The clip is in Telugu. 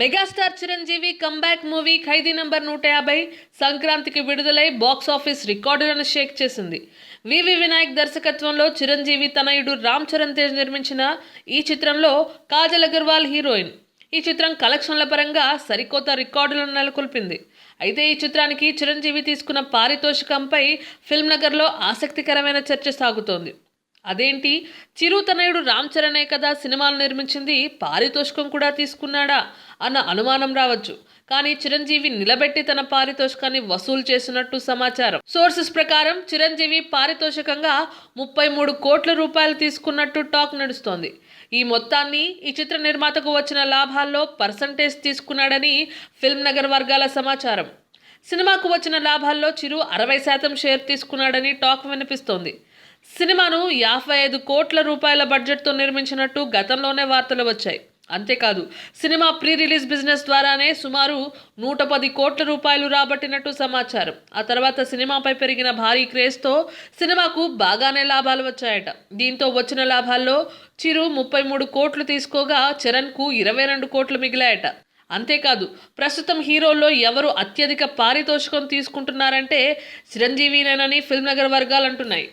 Megastar Chiranjeevi comeback movie Khaidi number నూట యాభై సంక్రాంతికి విడుదలై బాక్స్ ఆఫీస్ రికార్డులను షేక్ చేసింది. వివి వినాయక్ దర్శకత్వంలో చిరంజీవి తనయుడు రామ్ చరణ్ తేజ్ నిర్మించిన ఈ చిత్రంలో కాజల్ అగర్వాల్ హీరోయిన్. ఈ చిత్రం కలెక్షన్ల పరంగా సరికొత్త రికార్డులను నెలకొల్పింది. అయితే ఈ చిత్రానికి చిరంజీవి తీసుకున్న పారితోషికంపై ఫిల్మ్ నగర్లో ఆసక్తికరమైన చర్చ సాగుతోంది. అదేంటి? చిరుతనయుడు రామ్ చరణే కదా సినిమాలు నిర్మించింది పారితోషికం కూడా తీసుకున్నాడా అన్న అనుమానం రావచ్చు. కానీ చిరంజీవి నిలబెట్టి తన పారితోషికాన్ని వసూలు చేసినట్టు సమాచారం. సోర్సెస్ ప్రకారం చిరంజీవి పారితోషికంగా ముప్పై మూడు కోట్ల రూపాయలు తీసుకున్నట్టు టాక్ నడుస్తోంది. ఈ మొత్తాన్ని ఈ చిత్ర నిర్మాతకు వచ్చిన లాభాల్లో పర్సంటేజ్ తీసుకున్నాడని ఫిల్మ్ నగర్ వర్గాల సమాచారం. సినిమాకు వచ్చిన లాభాల్లో చిరు అరవై శాతం షేర్ తీసుకున్నాడని టాక్ వినిపిస్తోంది. సినిమాను యాభై ఐదు కోట్ల రూపాయల బడ్జెట్తో నిర్మించినట్టు గతంలోనే వార్తలు వచ్చాయి. అంతేకాదు సినిమా ప్రీ రిలీజ్ బిజినెస్ ద్వారానే సుమారు నూట పది కోట్ల రూపాయలు రాబట్టినట్టు సమాచారం. ఆ తర్వాత సినిమాపై పెరిగిన భారీ క్రేజ్తో సినిమాకు బాగానే లాభాలు వచ్చాయట. దీంతో వచ్చిన లాభాల్లో చిరు ముప్పై మూడు కోట్లు తీసుకోగా చరణ్కు ఇరవై రెండు కోట్లు మిగిలాయట. అంతేకాదు ప్రస్తుతం హీరోల్లో ఎవరు అత్యధిక పారితోషికం తీసుకుంటున్నారంటే చిరంజీవి నేనని ఫిల్మ్ నగర్ వర్గాలు అంటున్నాయి